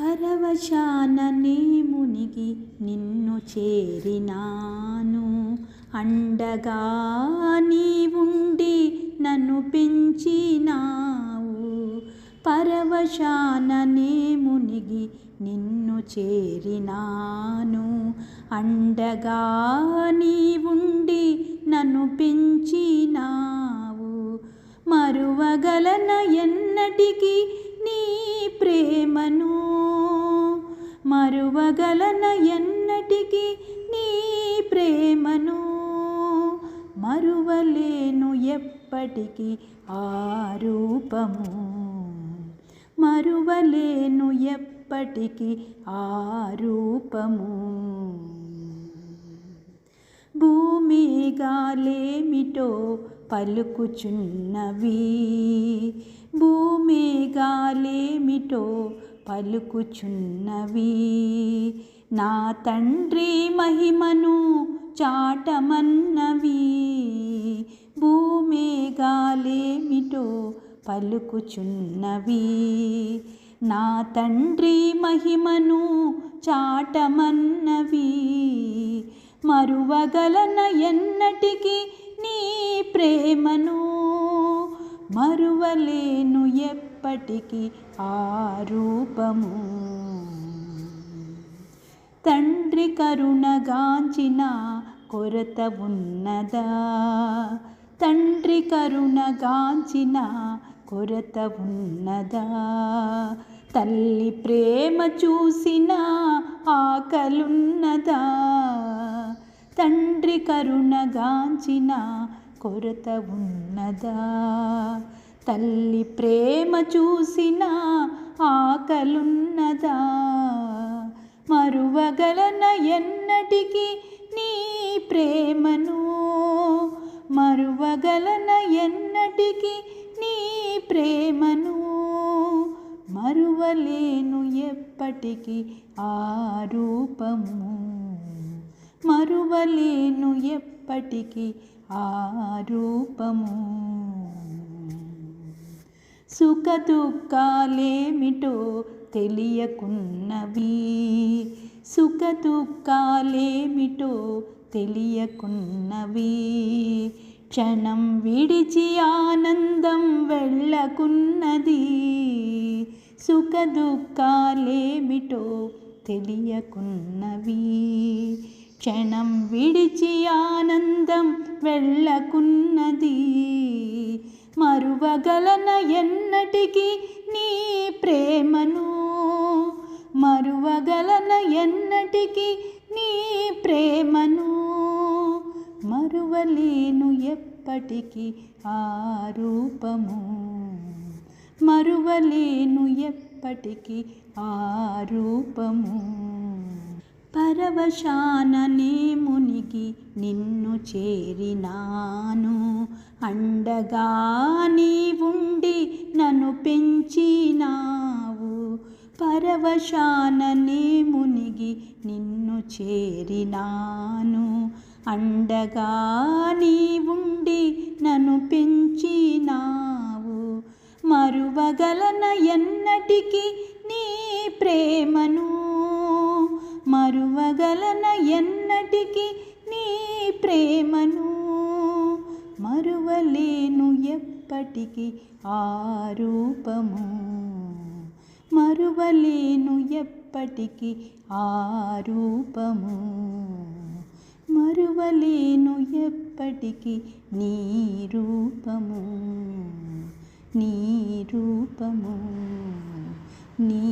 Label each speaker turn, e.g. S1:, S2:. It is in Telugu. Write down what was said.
S1: పరవశాననే మునిగి నిన్ను చేరినాను. అండగా నీవుండి నన్ను పెంచినావు. పరవశాననే మునిగి నిన్ను చేరినాను. అండగా నీవుండి నన్ను పెంచినావు. మరువగలన ఎన్నటికీ నీ ప్రేమను మరువగలన ఎన్నటికి నీ ప్రేమను మరువలేను ఎప్పటికీ ఆ రూపము. మరువలేను ఎప్పటికీ ఆ రూపము. భూమి గాలేమిటో పలుకుచున్నవి. ఏమిటో పలుకుచున్నవి. నా తండ్రి మహిమను చాటమన్నవి. భూమేఘాలేమిటో పలుకుచున్నవి. నా తండ్రి మహిమను చాటమన్నవి. మరువగలన ఎన్నటికీ నీ ప్రేమను మరువలేను ఎప్పటికీ ఆ రూపము. తండ్రి కరుణగాంచిన కొరత ఉన్నదా? తండ్రి కరుణగాంచిన కొరత ఉన్నదా? తల్లి ప్రేమ చూసిన ఆకలున్నదా? తండ్రి కరుణగాంచిన కొరత ఉన్నదా? తల్లి ప్రేమ చూసిన ఆకలున్నదా? మరువగలన ఎన్నటికి నీ ప్రేమను? మరువగలన ఎన్నటికి నీ ప్రేమను? మరువలేను ఎప్పటికీ ఆ రూపము? మరువలేను ఎప్పటికీ ఆ రూపము? సుఖ దుఃఖాలేమిటో తెలియకున్నవి. సుఖ దుఃఖాలేమిటో తెలియకున్నవి. క్షణం విడిచి ఆనందం వెళ్ళకున్నది. సుఖ దుఃఖాలేమిటో తెలియకున్నవి. క్షణం విడిచి ఆనందం వెళ్ళకున్నది. మరువగలన ఎన్నటికి నీ ప్రేమను. మరువగలన ఎన్నటికి నీ ప్రేమను. మరువలేను ఎప్పటికీ ఆ రూపము. మరువలేను ఎప్పటికీ ఆ రూపము. పరవశాననే మునికి నిన్ను చేరినాను. అండగా నీవుండి నన్ను పెంచినావు. పరవశాననే మునిగి నిన్ను చేరినాను. అండగా నీవుండి నన్ను పెంచినావు. మరువగలన ఎన్నటికీ నీ ప్రేమను మరువగలన ఎన్నటికి నీ ప్రేమను మరువలేను ఎప్పటికీ ఆ రూపము. మరువలేను ఎప్పటికీ ఆ రూపము. మరువలేను ఎప్పటికీ నీ రూపము. నీ రూపము. నీ